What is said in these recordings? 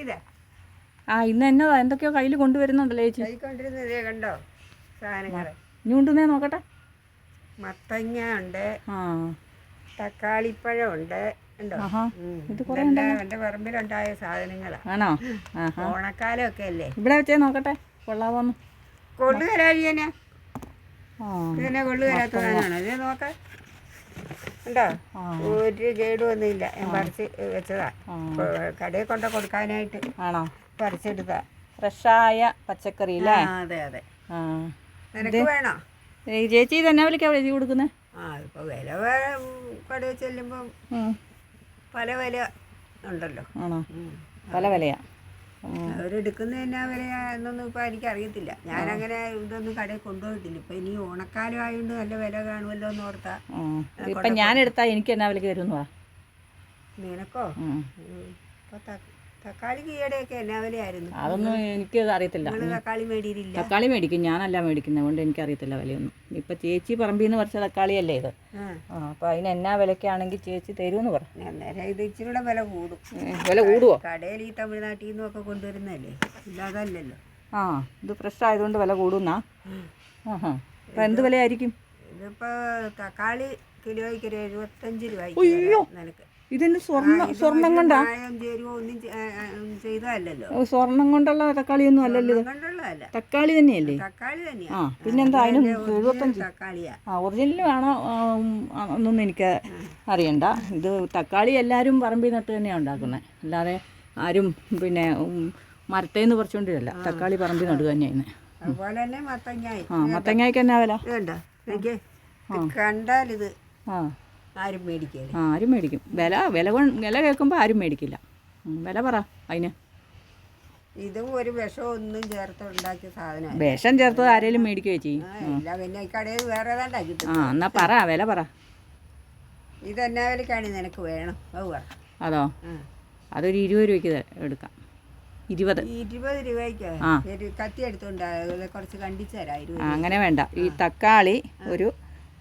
ഇതാ ആ ഇന്ന് എന്നതാ എന്തൊക്കെയോ കയ്യിൽ കൊണ്ടുവരുന്നുണ്ടല്ലോ ചേച്ചി. കണ്ടോ? സാധനങ്ങൾ ഇനി കൊണ്ടുവന്നേ നോക്കട്ടെ. മത്തങ്ങ ഉണ്ട് ആ. തക്കാളിപ്പഴം ഉണ്ട് ഉണ്ടോ ആഹാ ഉം. ഇത് കുറേ ഇതെല്ലാം എന്റെ പറമ്പിലുണ്ടായ സാധനങ്ങളാ. ആണോ? ആഹാ. ഓണക്കാലമൊക്കെ അല്ലേ ഇവിടെ വെച്ചേ നോക്കട്ടെ കൊള്ളാവോന്ന്. കൊള്ളുകരാഴിയനെ ആ. ഇതിനെ കൊള്ളുകരാത്ത സാധനമാണ്? ഇത് നോക്ക. ഉണ്ടോ ഒരു കേടും ഒന്നുമില്ല. ഞാൻ പറിച്ച് വെച്ചതാ. കടയിൽ കൊണ്ട് കൊടുക്കാനായിട്ട് ആണോ? പറിച്ചെടുത്താ. ഫ്രഷായ പച്ചക്കറി അല്ലേ? അതെ അതെ. നിനക്ക് വേണോ? ചേച്ചി തന്നെ വിളിക്കാൻ എഴുതി കൊടുക്കുന്നത് ആ ഇപ്പൊ വില കടയിൽ ചെല്ലുമ്പം പല വില ഉണ്ടല്ലോ. ആണോ. പല വിലയാ. അവരെടുക്കുന്ന എന്നാ വിലയാ എന്നൊന്നും ഇപ്പൊ എനിക്കറിയത്തില്ല. ഞാനങ്ങനെ ഇതൊന്നും കടയിൽ കൊണ്ടുപോയിട്ടില്ല. ഇപ്പൊ ഇനി ഓണക്കാലം ആയതുകൊണ്ട് നല്ല വില കാണുമല്ലോ എന്ന് ഓർത്താ. ഇപ്പം ഞാൻ എടുത്താൽ എനിക്ക് എന്നാ വിലക്ക് തരുമെന്ന് നിനക്കോ. ഉം. ഇപ്പൊ ത- തക്കാളിക്ക് ഈയിടെയൊക്കെ എന്നാ വിലയായിരുന്നു അതൊന്നും എനിക്ക് അറിയത്തില്ല തക്കാളി മേടിയില്ല തക്കാളി മേടിക്കും. ഞാനല്ല മേടിക്കുന്നത്. കൊണ്ട് എനിക്കറിയത്തില്ല വിലയൊന്നും. ഇപ്പം ചേച്ചി പറമ്പിൽ നിന്ന് പറിച്ച തക്കാളിയല്ലേ ഇത്? അപ്പോൾ അതിന് എന്നാ വിലക്കാണെങ്കിൽ ചേച്ചി തരുമെന്ന് പറഞ്ഞു അന്നേരം ഇത് ഇച്ചിരി കൂടെ വില കൂടും. വില കൂടുവോ? കടയിൽ ഈ തമിഴ്നാട്ടിൽ നിന്നും ഒക്കെ കൊണ്ടുവരുന്നതല്ലേ? ഇല്ലാതല്ലല്ലോ. ആ ഇത് ഫ്രഷ് ആയതുകൊണ്ട് വില കൂടുന്നാ? ആ അപ്പം എന്ത് വിലയായിരിക്കും? ഇതിപ്പോ തക്കാളി കിലോയ്ക്ക് ഒരു എഴുപത്തഞ്ച് രൂപ നിനക്ക്. ഇതിന് സ്വർണ സ്വർണം കൊണ്ടാ? ചെയ്തല്ലോ സ്വർണം കൊണ്ടുള്ള തക്കാളിയൊന്നും അല്ലല്ലോ തക്കാളി തന്നെയല്ലേ? ആ പിന്നെന്താ അതിന് എഴുപത്തഞ്ച്. ആ ഒറിജിനൽ വേണോ ആ, എന്നൊന്നും എനിക്ക് അറിയണ്ട. ഇത് തക്കാളി എല്ലാവരും പറമ്പിൽ നട്ട് തന്നെയാണ് ഉണ്ടാക്കുന്നത് അല്ലാതെ ആരും പിന്നെ മരത്തേന്ന് പറിച്ചുകൊണ്ടിരല്ല തക്കാളി പറമ്പിൽ നടുക തന്നെയാണ് ആ മത്തങ്ങയ്ക്ക് എന്നാ വില? കണ്ടാലിത്. ആ. ആരും മേടിക്കില്ല. ആരും മേടിക്കും. വില വില വില കേൾക്കുമ്പോൾ ആരും മേടിക്കില്ല. വില പറ അതിന് ഇതും ഒരു വിഷം ഒന്നും ചേർത്ത് ഉണ്ടാക്കിയ സാധനം വിഷം ചേർത്തത് ആരെങ്കിലും മേടിക്കുകയോ ചെയ്യും ഇല്ല പിന്നെ ഈ കടയിൽ വേറെ ഏതാണ്ടാ കിട്ടും ആ എന്നാ പറ വില പറ. ഇതെന്നാ വിലക്കാണ് നിനക്ക് വേണം? അത് പറ. അതോ? അതൊരു ഇരുപത് രൂപയ്ക്ക് എടുക്കാം. ഇരുപത്. ഇരുപത് രൂപയ്ക്ക്. ഒരു കത്തി എടുത്തോണ്ട് കുറച്ച് കണ്ടിച്ചു തരാം അങ്ങനെ വേണ്ട. ഈ തക്കാളി ഒരു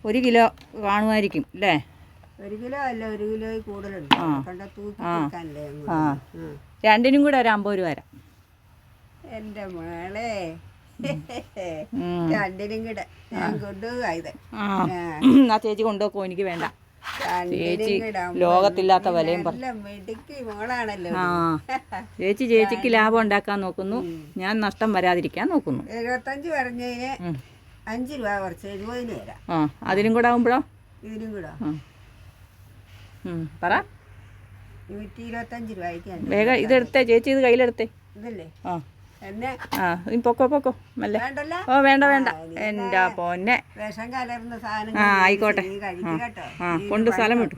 ഒരു കിലോ കാണുമായിരിക്കും അല്ലേ? ഒരു കിലോ അല്ല ഒരു കിലോ കൂടുതലുണ്ട്. കണ്ട തൂക്കി. ആ. ഉം. രണ്ടിനും കൂടെ ഒരു അമ്പത് രൂപ വരാം എന്റെ മോളെ. രണ്ടിനും കൂടെ. ഞാൻ ആ. ആ. ആ. ചേച്ചി കൊണ്ടുപോക്കോ എനിക്ക് വേണ്ട. രണ്ടിനും ചേച്ചി കൂടെ. ലോകത്തില്ലാത്ത വിലയും നല്ല മിടുക്കി മോളാണല്ലോ ആ. ചേച്ചി ചേച്ചിക്ക് ലാഭം ഉണ്ടാക്കാൻ നോക്കുന്നു. ഞാൻ നഷ്ടം വരാതിരിക്കാൻ നോക്കുന്നു. എഴുപത്തഞ്ച് പറഞ്ഞതിന് ഉം. അഞ്ച് രൂപ കുറച്ച് എഴുപതിന് തരാം. ആ അതിനും കൂടെ ആകുമ്പോഴോ ഇതിനും കൂടെ. പറ. നൂറ്റി ഇരുപത്തഞ്ച് രൂപയ്ക്ക് ഉണ്ട് വേഗം ഇതെടുത്തേ ചേച്ചി ഇത് കയ്യിലെടുത്തേ. ഇതല്ലേ? ആ. എന്നെ? ആ പൊക്കോ പൊക്കോ. മെല്ലെ. ഓ വേണ്ട വേണ്ട. എന്റെ പൊന്നെ. ആ, ആയിക്കോട്ടെ. ആ, കൊണ്ട് സ്ഥലം നോക്ക്,